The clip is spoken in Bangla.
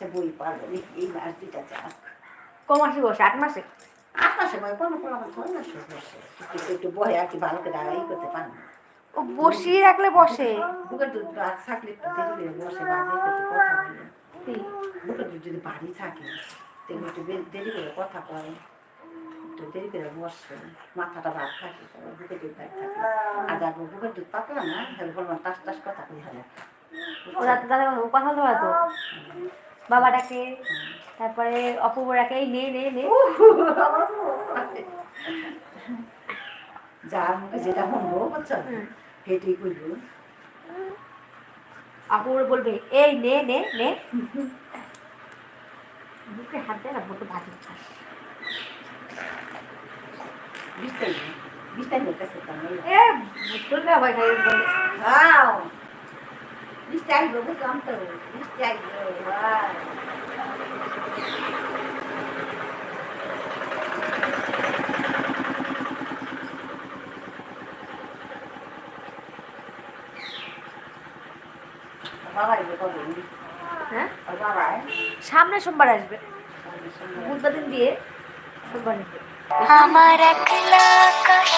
বাচ্চা বই পারব। এই মাস দুটা চাক ক মাসে বসে? আট মাসে? আট মাসে বই? কোনো কোনো ছয় মাসে বসে। একটু বহে আর কি ভালো করে দাঁড়াই করতে পারে না। ও বসিয়ে রাখলে বসে? বুকের দুধ থাকলে একটু দেরি বসে বাজে একটু কথা বলে। বুকের দুধ যদি বাড়ি থাকে তাহলে একটু দেরি করে কথা কয় একটু দেরি করে বসে। মাথাটা ভাব থাকে বুকের দুধ ভাব থাকে। আর যাব বুকের দুধ পাতলা না তাহলে বলব টাস টাস কথা কই হলে ওরা তো দাদা ও কথা বলতে পারতো বাবাটাকে তারপরে অপূর্বরাকে এই নে নে নে। মুখে যেটা শুনব বুঝছ। সেটাই করব অপূর্ব বলবে এই নে নে নে। বুকে হাত দেয় না বুকে ভাজি খাস বিস্তারিত বিস্তারিত কাছে এ বুঝতে না বুঝলাম তো এসে কবে হ্যাঁ আর সামনে সোমবার আসবে। বুধবার দিন দিয়ে সোমবার আসবে আমার একলা আকাশ